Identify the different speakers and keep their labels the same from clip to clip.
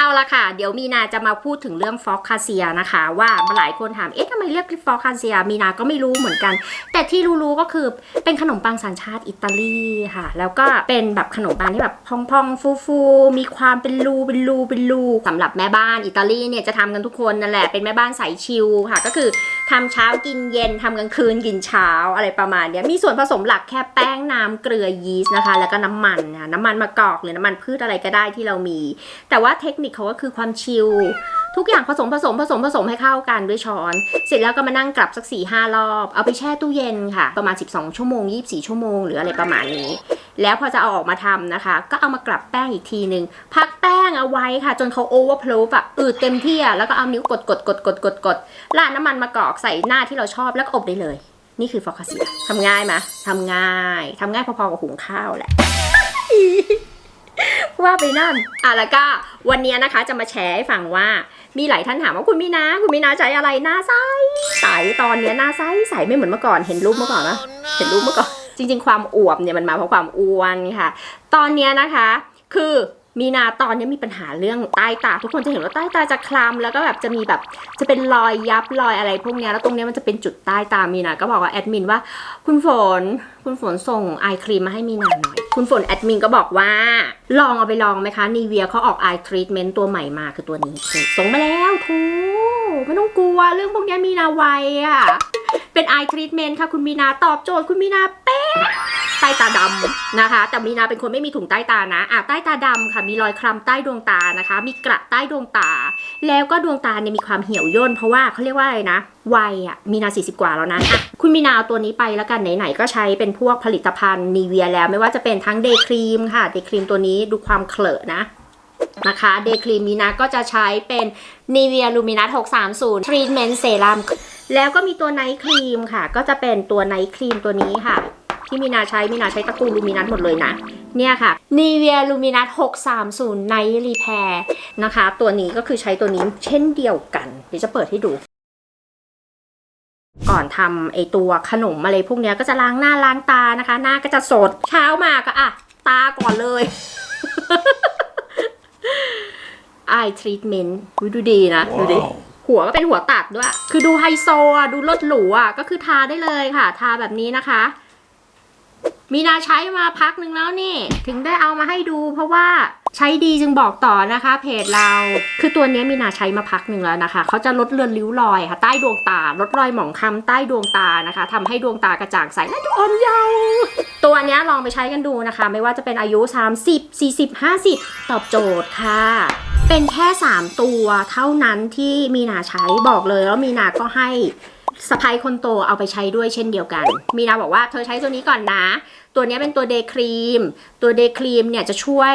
Speaker 1: เอาละค่ะ เดี๋ยวมีนาจะมาพูดถึงเรื่องฟอกคาเซียนะคะ ว่าหลายคนถามเอ๊ะทำไมเรียกฟอกคาเซีย มีนาก็ไม่รู้เหมือนกัน แต่ที่รู้ๆก็คือเป็นขนมปังสัญชาติอิตาลีค่ะ แล้วก็เป็นแบบขนมปังที่แบบพองๆฟูๆมีความเป็นรูเป็นรูเป็นรูสำหรับแม่บ้านอิตาลีเนี่ยจะทำกันทุกคนนั่นแหละเป็นแม่บ้านสายชิลค่ะ ก็คือ ทำเช้ากินเย็นทำกลางคืนกินเช้าอะไรประมาณนี้มีส่วนผสมหลักแค่แป้งน้ำเกลือยีสต์นะคะ แล้วก็น้ำมันนะน้ำมันมะกอกหรือน้ำมันพืชอะไรก็ได้ที่เรามี แต่ว่าเทคนิคเขาก็คือความชิลทุกอย่างผสมผสมผสมผสมให้เข้ากันด้วยช้อน เสร็จแล้วก็มานั่งกลับสัก4ี่ห้ารอบ เอาไปแช่ตู้เย็นค่ะ ประมาณ 12 ชั่วโมง 24 ชั่วโมง หรืออะไรประมาณนี้ แล้วพอจะเอาออกมาทำนะคะ ก็เอามากลับแป้งอีกทีหนึ่งพักแป้งเอาไว้ค่ะ จนเขาโอเวอร์โพลแบบอืดเต็มที่อะแล้วก็เอานิ้วกดกดกดกดกดกดราดน้ำมันมะกอกใส่หน้าที่เราชอบแล้วก็อบได้เลย นี่คือฟอคาเซียทำง่ายไหมทำง่ายทำง่ายพอๆกับหุงข้าวแหละว่าไปนั่นอะแล้วก็วันนี้นะคะจะมาแชร์ให้ฟังว่า มีหลายท่านถามว่าคุณมีนาคุณมีนาใช้อะไรหน้าใสใสตอนเนี้ยหน้าใสใสไม่เหมือนเมื่อก่อนเห็นรูปเมื่อก่อนนะเห็นรูปเมื่อก่อน จริง ๆ ความอวบเนี่ยมันมาเพราะความอ้วนค่ะ ตอนเนี้ยนะคะคือมีนาตอนนี้มีปัญหาเรื่องใต้ตา ทุกคนจะเห็นว่าใต้ตาจะคล้ำแล้วก็แบบจะมีแบบจะเป็นรอยยับรอยอะไรพวกเนี้ยแล้วตรงเนี้ยมันจะเป็นจุดใต้ตามีนาก็บอกว่าแอดมินว่า คุณฝนคุณฝนส่งไอครีมมาให้มีนาหน่อย คุณฝนแอดมินก็บอกว่า ลองเอาไปลองไหมคะนีเวียเขาออกไอทรีทเมนต์ตัวใหม่มาคือตัวนี้ส่งมาแล้วทูไม่ต้องกลัวเรื่องพวกเนี้ยมีนาไวอะ เป็นไอทรีทเมนต์ค่ะคุณมีนาตอบโจทย์คุณมีนาเป๊ะใต้ตาดำนะคะ แต่มีนาเป็นคนไม่มีถุงใต้ตานะอะใต้ตาดำค่ะ มีรอยคล้ำใต้ดวงตานะคะ มีกระใต้ดวงตา แล้วก็ดวงตาเนี่ยมีความเหี่ยวย่นเพราะว่าเขาเรียกว่าอะไรนะวัยอะมีนา40 กว่าแล้วนะอะคุณมีนาเอาตัวนี้ไปแล้วกันไหนๆก็ใช้เป็นพวกผลิตภัณฑ์นีเวียแล้วไม่ว่าจะเป็นทั้งเดย์ครีมค่ะเดย์ครีมตัวนี้ดูความเคลอะนะนะคะเดย์ครีมมีนาก็จะใช้เป็น Nivea Luminous 630 Treatment Serum แล้วก็มีตัวไนท์ครีมค่ะ ก็จะเป็นตัวไนท์ครีมตัวนี้ค่ะ ที่มีนาใช้มีนาใช้ตะกูลูมินัสหมดเลยนะ เนี่ยค่ะ Nivea Luminous 630 Night Repair นะคะ ตัวนี้ก็คือใช้ตัวนี้เช่นเดียวกัน เดี๋ยวจะเปิดให้ดูก่อนทำไอตัวขนมอะไรพวกเนี้ยก็จะล้างหน้าล้างตานะคะ หน้าก็จะสดเช้ามาก็อะ ตาก่อนเลย eye treatment ดูดีนะ ดูดิ หัวก็เป็นหัวตัดด้วย คือดูไฮโซอะ ดูรถหรูอะ ก็คือทาได้เลยค่ะ ทาแบบนี้นะคะ มีนาใช้มาพักหนึ่งแล้วนี่ ถึงได้เอามาให้ดู เพราะว่าใช้ดีจึงบอกต่อนะคะ เพจเรา คือตัวนี้มีนาใช้มาพักหนึ่งแล้วนะคะ เขาจะลดเลือนริ้วรอยค่ะ ใต้ดวงตา ลดรอยหมองคล้ำใต้ดวงตานะคะทำให้ดวงตากระจ่างใสและดูอ่อนเยาว์ตัวนี้ลองไปใช้กันดูนะคะ ไม่ว่าจะเป็นอายุ 30 40 50 ตอบโจทย์ค่ะ เป็นแค่ 3 ตัวเท่านั้นที่มีนาใช้บอกเลยแล้วมีนาก็ให้สะพายคนโตเอาไปใช้ด้วยเช่นเดียวกัน มีนาบอกว่าเธอใช้ตัวนี้ก่อนนะ ตัวนี้เป็นตัวเดย์ครีม ตัวเดย์ครีมเนี่ยจะช่วย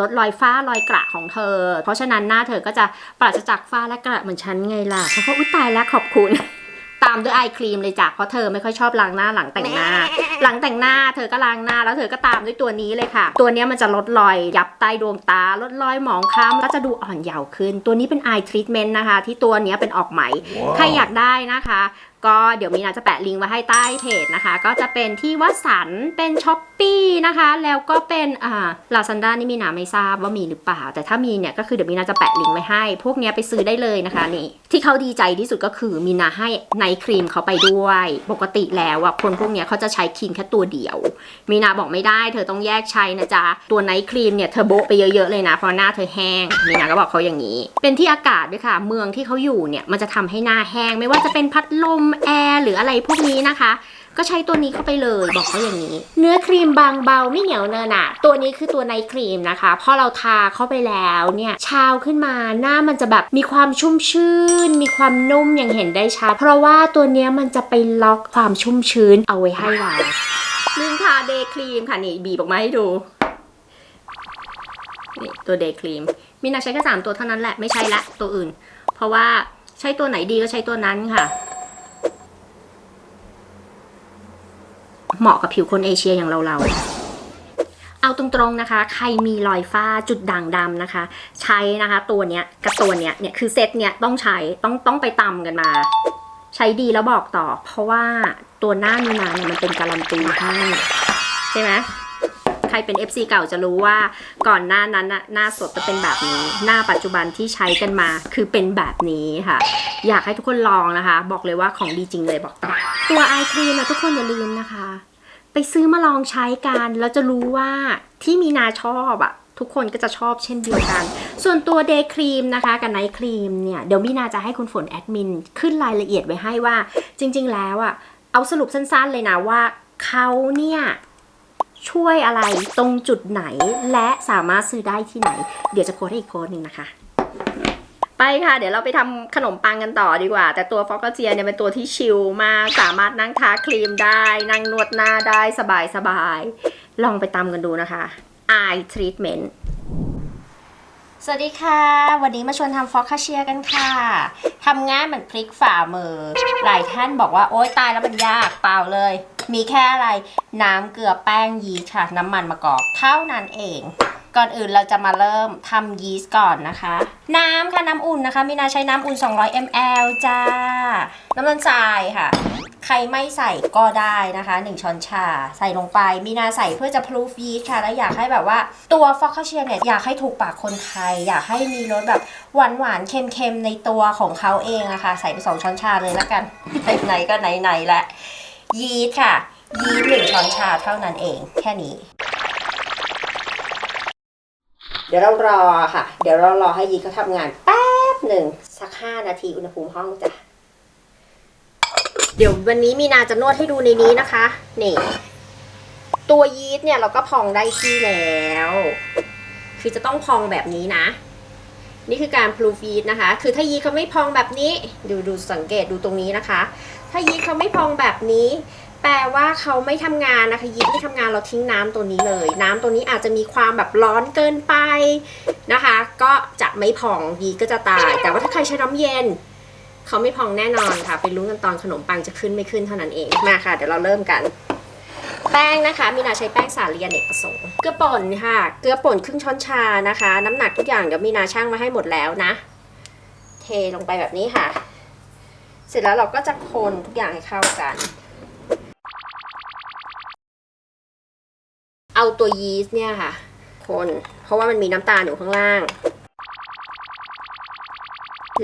Speaker 1: ลดรอยฝ้ารอยกระของเธอ เพราะฉะนั้นหน้าเธอก็จะปราศจากฝ้าและกระเหมือนฉันไงล่ะเพราะว่าอุ้ยตายแล้วขอบคุณ ตามด้วยไอครีมเลยจ้ะเพราะเธอไม่ค่อยชอบล้างหน้าหลังแต่งหน้า หลังแต่งหน้าเธอก็ล้างหน้าแล้วเธอก็ตามด้วยตัวนี้เลยค่ะ ตัวเนี้ยมันจะลดรอยยับใต้ดวงตาลดรอยหมองคล้ำก็จะดูอ่อนเยาว์ขึ้น ตัวนี้เป็น eye treatment นะคะ ที่ตัวเนี้ยเป็นออกใหม่ใครอยากได้นะคะ ก็เดี๋ยวมีนาจะแปะลิงก์ไว้ให้ใต้เพจนะคะ ก็จะเป็นที่วัดสันเป็นช้อปปีนะคะ แล้วก็เป็นอ่าลาซันด้านี่มีนาไม่ทราบว่ามีหรือเปล่า แต่ถ้ามีเนี่ยก็คือเดี๋ยวมีนาจะแปะลิงก์ไว้ให้ พวกเนี้ยไปซื้อได้เลยนะคะนี่ ที่เขาดีใจที่สุดก็คือมีนาให้ไนครีมเขาไปด้วย ปกติแล้วอะคนพวกเนี้ยเขาจะใช้ครีมแค่ตัวเดียว มีนาบอกไม่ได้ เธอต้องแยกใช้นะจ๊ะตัวไนท์ครีมเนี่ยเธอโบะไปเยอะๆเลยนะเพราะหน้าเธอแห้งมีนาก็บอกเขาอย่างนี้ เป็นที่อากาศด้วยค่ะ เมืองที่เขาอยู่เนี่ยมันจะทำให้หน้าแห้งไม่ว่าจะเป็นพัดลมแอร์หรืออะไรพวกนี้นะคะ ก็ใช้ตัวนี้เข้าไปเลยบอกเขาอย่างนี้ เนื้อครีมบางเบาไม่เหนียวเนอะหนะตัวนี้คือตัวไนครีมนะคะพอเราทาเข้าไปแล้วเนี่ยเช้าขึ้นมาหน้ามันจะแบบมีความชุ่มชื่น มีความนุ่มอย่างเห็นได้ชัดเพราะว่าตัวเนี้ยมันจะไปล็อกความชุ่มชื้นเอาไว้ให้เราลืมค่ะเดย์ครีมค่ะนี่บีบออกมาให้ดูนี่ตัวเดย์ครีมมีนาใช้แค่สามตัวเท่านั้นแหละไม่ใช่ละตัวอื่น เพราะว่าใช้ตัวไหนดีก็ใช้ตัวนั้นค่ะ เหมาะกับผิวคนเอเชียอย่างเราเราๆเอาตรงๆนะคะ ใครมีรอยฝ้าจุดด่างดำนะคะ ใช้นะคะตัวเนี้ยกับตัวเนี้ยเนี่ยคือเซตเนี้ยต้องใช้ต้องต้องไปตำกันมา ใช้ดีแล้วบอกต่อ เพราะว่าตัวหน้ามีนาเนี่ยมันเป็นการันตีให้ใช่ไหม รรเป็น FC เก่าจะรู้ว่าก่อนหน้านั้นหน้าสดจะเป็นแบบนี้ หน้าปัจจุบันที่ใช้กันมาคือเป็นแบบนี้ค่ะ อยากให้ทุกคนลองนะคะ บอกเลยว่าของดีจริงเลยบอกต่อ ตัวไอครีมนะทุกคนอย่าลืมนะคะ ไปซื้อมาลองใช้กันแล้วจะรู้ว่าที่มีนาชอบอะทุกคนก็จะชอบเช่นเดียวกัน ส่วนตัวเดย์ครีมนะคะกับไนท์ครีมเนี่ย เดี๋ยวมีนาจะให้คุณฝนแอดมิน ขึ้นรายละเอียดไว้ให้ว่า จริง ๆ แล้วอะเอาสรุปสั้น ๆ เลยนะว่าเขาเนี่ย ช่วยอะไรตรงจุดไหนและสามารถซื้อได้ที่ไหน เดี๋ยวจะโพสให้อีกโพสหนึ่งนะคะ ไปค่ะ เดี๋ยวเราไปทำขนมปังกันต่อดีกว่า แต่ตัวฟอกเจียเนี่ยเป็นตัวที่ชิลมาก สามารถนั่งทาครีมได้ นั่งนวดหน้าได้สบายสบายลองไปตามกันดูนะคะ Eye Treatment สวัสดีค่ะ วันนี้มาชวนทำฟอกคาเชียกันค่ะทำง่ายเหมือนพลิกฝ่ามือ หลายท่านบอกว่าโอ๊ยตายแล้วมันยากเปล่าเลย มีแค่อะไร น้ำเกลือแป้งยีสต์ค่ะ น้ำมันมะกอกเท่านั้นเอง ก่อนอื่นเราจะมาเริ่มทำยีสต์ก่อนนะคะ น้ำค่ะน้ำอุ่นนะคะ มีนาใช้น้ำอุ่น 200 ml จ้า น้ำมันทรายค่ะ ใครไม่ใส่ก็ได้นะคะ 1 ช้อนชาใส่ลงไป มีนาใส่เพื่อจะพลูฟยีสต์ค่ะ แล้วอยากให้แบบว่าตัวฟอกคาเชียเนี่ย อยากให้ถูกปากคนไทย อยากให้มีรสแบบหวานหวานๆเค็มๆในตัวของเขาเองอะค่ะใส่ไป 2 ช้อนชาเลยแล้วกันไหนๆก็ไหนๆแหละยีสต์ค่ะยีสต์หนึ่งช้อนชาเท่านั้นเอง แค่นี้ เดี๋ยวเรารอค่ะ เดี๋ยวเรารอให้ยีตเขาทำงานแป๊บหนึ่งสักห้านาทีอุณหภูมิห้องจ้ะเดี๋ยววันนี้มีนาจะนวดให้ดูในนี้นะคะ นี่ ตัวยีสต์เนี่ยเราก็พองได้ที่แล้ว คือจะต้องพองแบบนี้นะ นี่คือการพลูฟีดนะคะ คือถ้ายีเขาไม่พองแบบนี้ ดูดูสังเกตดูตรงนี้นะคะ ถ้ายีเขาไม่พองแบบนี้ แปลว่าเขาไม่ทำงานนะคะยีสต์ไม่ทำงานเราทิ้งน้ำตัวนี้เลย น้ำตัวนี้อาจจะมีความแบบร้อนเกินไปนะคะ ก็จะไม่พองยีสต์ก็จะตาย แต่ว่าถ้าใครใช้น้ำเย็น เขาไม่พองแน่นอนค่ะ ไปลุ้นกันตอนขนมปังจะขึ้นไม่ขึ้นเท่านั้นเองมาค่ะ เดี๋ยวเราเริ่มกัน แป้งนะคะมีนาใช้แป้งสาลีอเนกประสงค์เกลือป่นค่ะ เกลือป่นครึ่งช้อนชานะคะ น้ำหนักทุกอย่างเดี๋ยวมีนาช่างมาให้หมดแล้วนะ เทลงไปแบบนี้ค่ะ เสร็จแล้วเราก็จะคนทุกอย่างให้เข้ากัน เอาตัวยีสต์เนี่ยค่ะ คน เพราะว่ามันมีน้ำตาลอยู่ข้างล่าง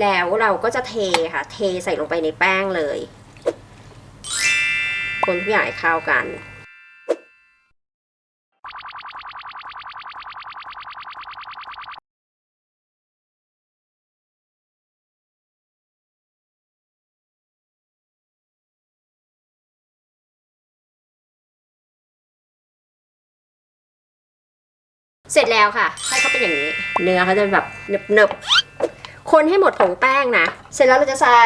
Speaker 1: แล้วเราก็จะเทค่ะ เทใส่ลงไปในแป้งเลย คนทุกอย่างให้เข้ากัน เสร็จแล้วค่ะ ให้เขาเป็นอย่างนี้ เนื้อเขาจะแบบเนึบคนให้หมดผงแป้งนะ เสร็จแล้วเราจะใส่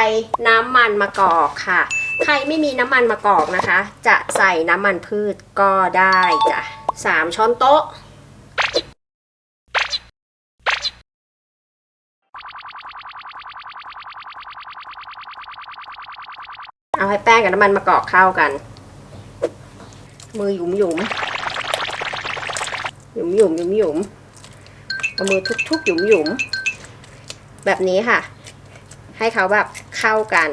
Speaker 1: น้ำมันมะกอกค่ะ ใครไม่มีน้ำมันมะกอกนะคะ จะใส่น้ำมันพืชก็ได้จ้ะสามช้อนโต๊ะ เอาให้แป้งกับน้ำมันมะกอกเข้ากัน มือหยุมหยุม หยุมหยุมหยุมหยุมเอามือทุบๆหยุมหยุมแบบนี้ค่ะ ให้เขาแบบเข้ากัน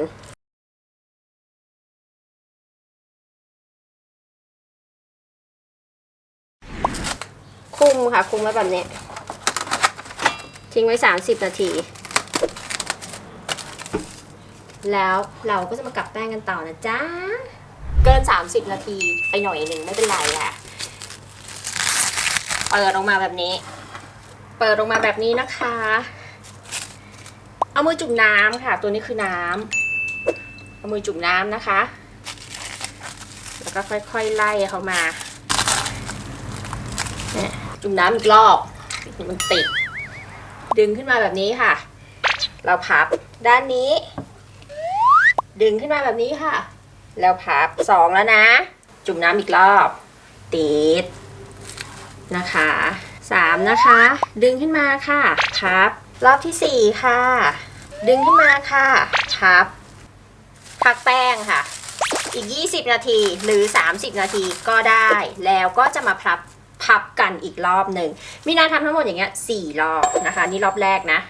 Speaker 1: คุมค่ะคุมไว้แบบนี้ ทิ้งไว้ 30 นาที แล้วเราก็จะมากลับแป้งกันต่อนะจ๊ะ เกิน 30 นาทีไปหน่อยหนึ่งไม่เป็นไรค่ะ เปิดออกมาแบบนี้ เปิดออกมาแบบนี้นะคะ เอามือจุ่มน้ำค่ะ ตัวนี้คือน้ำเอามือจุ่มน้ำนะคะ แล้วก็ค่อยๆไล่เขามาจุ่มน้ำอีกรอบมันติด ดึงขึ้นมาแบบนี้ค่ะ เราพับด้านนี้ ดึงขึ้นมาแบบนี้ค่ะ แล้วพับสองแล้วนะ จุ่มน้ำอีกรอบ ติด นะคะสามนะคะ ดึงขึ้นมาค่ะ ครับ รอบที่สี่ค่ะ ดึงขึ้นมาค่ะ ครับ พักแป้งค่ะ อีก 20 นาทีหรือ 30 นาทีก็ได้ แล้วก็จะมาพับพับกันอีกรอบหนึ่ง มีนาทำทั้งหมดอย่างเงี้ยสี่รอบนะคะ นี่รอบแรกนะ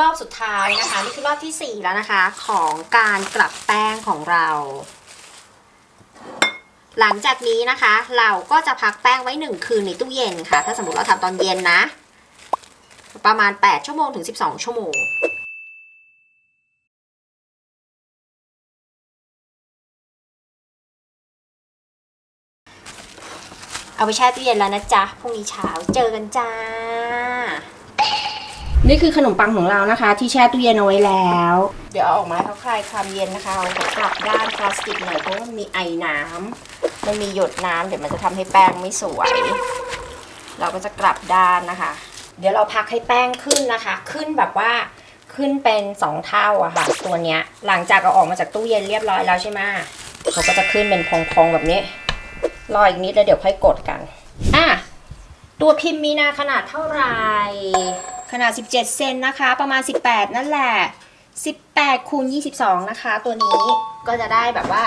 Speaker 1: รอบสุดท้ายนะคะ นี่คือรอบที่ 4 แล้วนะคะ ของการกลับแป้งของเรา หลังจากนี้นะคะ เราก็จะพักแป้งไว้ 1 คืนในตู้เย็นค่ะ ถ้าสมมติเราทำตอนเย็นนะ ประมาณ 8 ชั่วโมงถึง 12 ชั่วโมงเอาไปแช่ตู้เย็นแล้วนะจ๊ะ พรุ่งนี้เช้าเจอกันจ้า นี่คือขนมปังของเรานะคะ ที่แช่ตู้เย็นเอาไว้แล้ว เดี๋ยวเอาออกมาเขาคลายความเย็นนะคะเอากลับด้านพลาสติกหน่อยเพราะมันมีไอน้ำมันมีหยดน้ำเดี๋ยวมันจะทำให้แป้งไม่สวย เราก็จะกลับด้านนะคะ เดี๋ยวเราพักให้แป้งขึ้นนะคะ ขึ้นแบบว่าขึ้นเป็นสองเท่าอะค่ะ ตัวเนี้ยหลังจากเอาออกมาจากตู้เย็นเรียบร้อยแล้วใช่ไหมเขาก็จะขึ้นเป็นพองๆแบบนี้รออีกนิดแล้วเดี๋ยวค่อยกดกันอะตัวพิมพ์มีนาขนาดเท่าไหร่ ขนาด 17 เซนนะคะ ประมาณ 18 นั่นแหละ 18คูณ22 นะคะ ตัวนี้ก็จะได้แบบว่า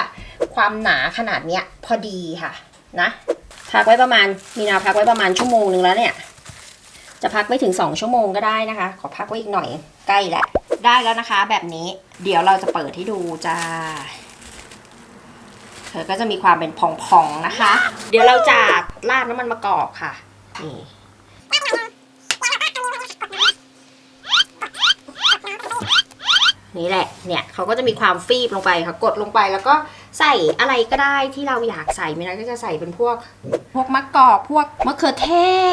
Speaker 1: ความหนาขนาดเนี้ยพอดีค่ะนะพักไว้ประมาณมีนาพักไว้ประมาณชั่วโมงหนึ่งแล้วเนี่ย จะพักไม่ถึง 2 ชั่วโมงก็ได้นะคะ ขอพักไว้อีกหน่อยใกล้แล้วได้แล้วนะคะ แบบนี้เดี๋ยวเราจะเปิดให้ดูจ้าเธอก็จะมีความเป็นพองๆนะคะ เดี๋ยวเราจะราดน้ำมันมะกอกค่ะนี่ นี่แหละ เนี่ยเขาก็จะมีความฟีบลงไปค่ะ กดลงไปแล้วก็ใส่อะไรก็ได้ที่เราอยากใส่ม่นั้นก็จะใส่เป็นพวก พวกมะกอกพวกมะเขือเท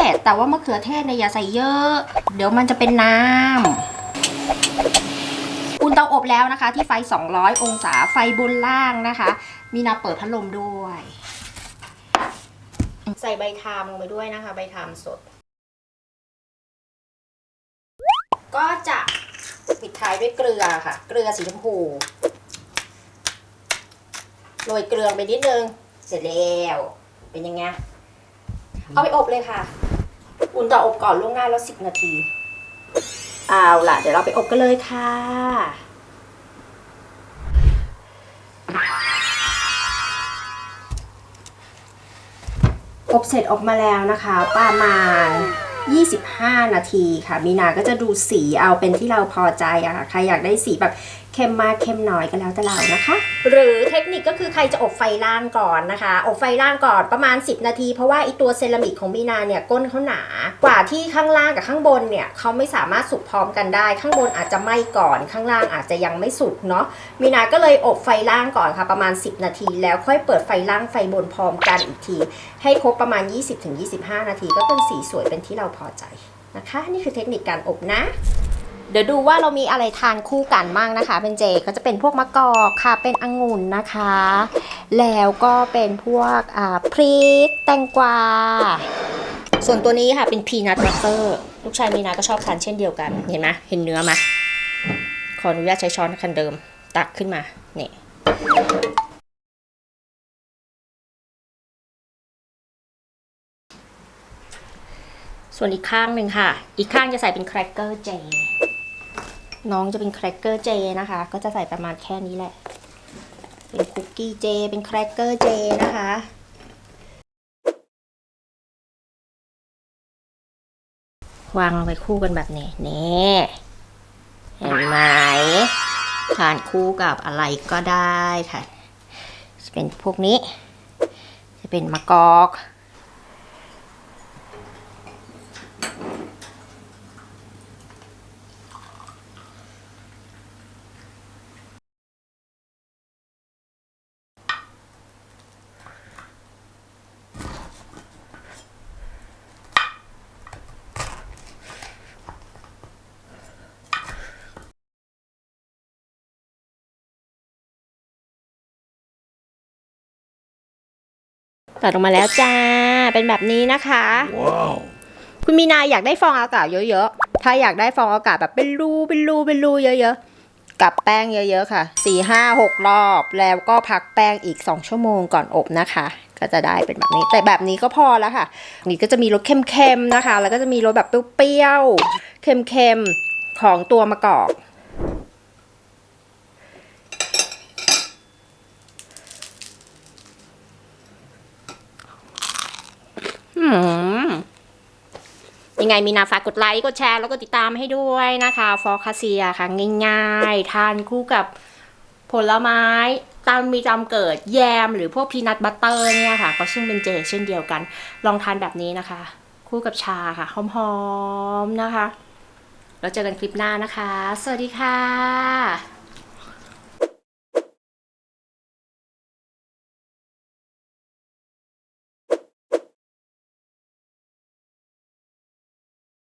Speaker 1: ศ แต่ว่ามะเขือเทศเนี่ยอย่าใส่เยอะ เดี๋ยวมันจะเป็นน้ำอุ่นเตาอบแล้วนะคะ ที่ไฟ 200 องศาไฟบนล่างนะคะ มีนาเปิดพัดลมด้วย ใส่ใบทามลงไปด้วยนะคะ ใบทามสด ก็จะ ปิดท้ายด้วยเกลือค่ะ เกลือสีชมพูโรยเกลือไปนิดนึง เสร็จแล้ว เป็นยังไง เอาไปอบเลยค่ะ อุ่นเตาอบก่อนล่วงหน้าแล้วสิบนาที เอาล่ะ เดี๋ยวเราไปอบกันเลยค่ะ อบเสร็จออกมาแล้วนะคะ ประมาณ 25 นาทีค่ะ มีนาก็จะดูสีเอาเป็นที่เราพอใจอะค่ะ ใครอยากได้สีแบบ เข้มมากเข้มหน้อยก็แล้วแต่เรานะคะ หรือเทคนิคก็คือใครจะอบไฟล่างก่อนนะคะ อบไฟล่างก่อนประมาณ 10 นาที เพราะว่าไอตัวเซรามิกของมีนาเนี่ยก้นเขาหนากว่าที่ข้างล่างกับข้างบนเนี่ยเขาไม่สามารถสุกพร้อมกันได้ ข้างบนอาจจะไหม้ก่อนข้างล่างอาจจะยังไม่สุกเนาะมีนาก็เลยอบไฟล่างก่อนค่ะ ประมาณ 10 นาที แล้วค่อยเปิดไฟล่างไฟบนพร้อมกันอีกที ให้ครบประมาณ 20-25 นาที ก็เป็นสีสวยเป็นที่เราพอใจนะคะ นี่คือเทคนิคการอบนะ เดี๋ยวดูว่าเรามีอะไรทานคู่กันมั่งนะคะ เป็นเจก็จะเป็นพวกมะกอกค่ะ เป็นองุ่นนะคะ แล้วก็เป็นพวกพริกแตงกวา ส่วนตัวนี้ค่ะเป็นพีนัทบัตเตอร์ลูกชายมีนาก็ชอบทานเช่นเดียวกัน เห็นไหมเห็นเนื้อไหมขออนุญาตใช้ช้อนคันเดิม ตักขึ้นมาเนี่ยส่วนอีกข้างหนึ่งค่ะ อีกข้างจะใส่เป็นแครกเกอร์เจ น้องจะเป็นแครกเกอร์เจนะคะ ก็จะใส่ประมาณแค่นี้แหละ เป็นคุกกี้เจ เป็นแครกเกอร์เจนะคะวางลงไปคู่กันแบบนี้นี่เห็นไหมทานคู่กับอะไรก็ได้ค่ะ จะเป็นพวกนี้ จะเป็นมะกอก ตัดออกมาแล้วจ้า เป็นแบบนี้นะคะ
Speaker 2: Wow.
Speaker 1: คุณมีนาอยากได้ฟองอากาศเยอะๆ ถ้าอยากได้ฟองอากาศแบบเป็นรูเป็นรูเป็นรูเยอะๆ กับแป้งเยอะๆค่ะสี่ห้าหกรอบ แล้วก็พักแป้งอีก2ชั่วโมงก่อนอบนะคะ ก็จะได้เป็นแบบนี้ แต่แบบนี้ก็พอแล้วค่ะ นี่ก็จะมีรสเข้มๆนะคะ แล้วก็จะมีรสแบบเปรี้ยวๆ เค็มๆ ของตัวมะกอก อืม จ ยังไงมีนาฝากกดไลค์ กดแชร์แล้วก็ติดตามให้ด้วยนะคะ ฟอคาเซียค่ะง่ายๆ ทานคู่กับผลไม้ตามมีจำเกิดแยมหรือพวกพีนัทบัตเตอร์เนี่ยค่ะ ก็ซึ่งเป็นเจเช่นเดียวกัน ลองทานแบบนี้นะคะ คู่กับชาค่ะหอมๆนะคะ แล้วเจอกันคลิปหน้านะคะ สวัสดีค่ะ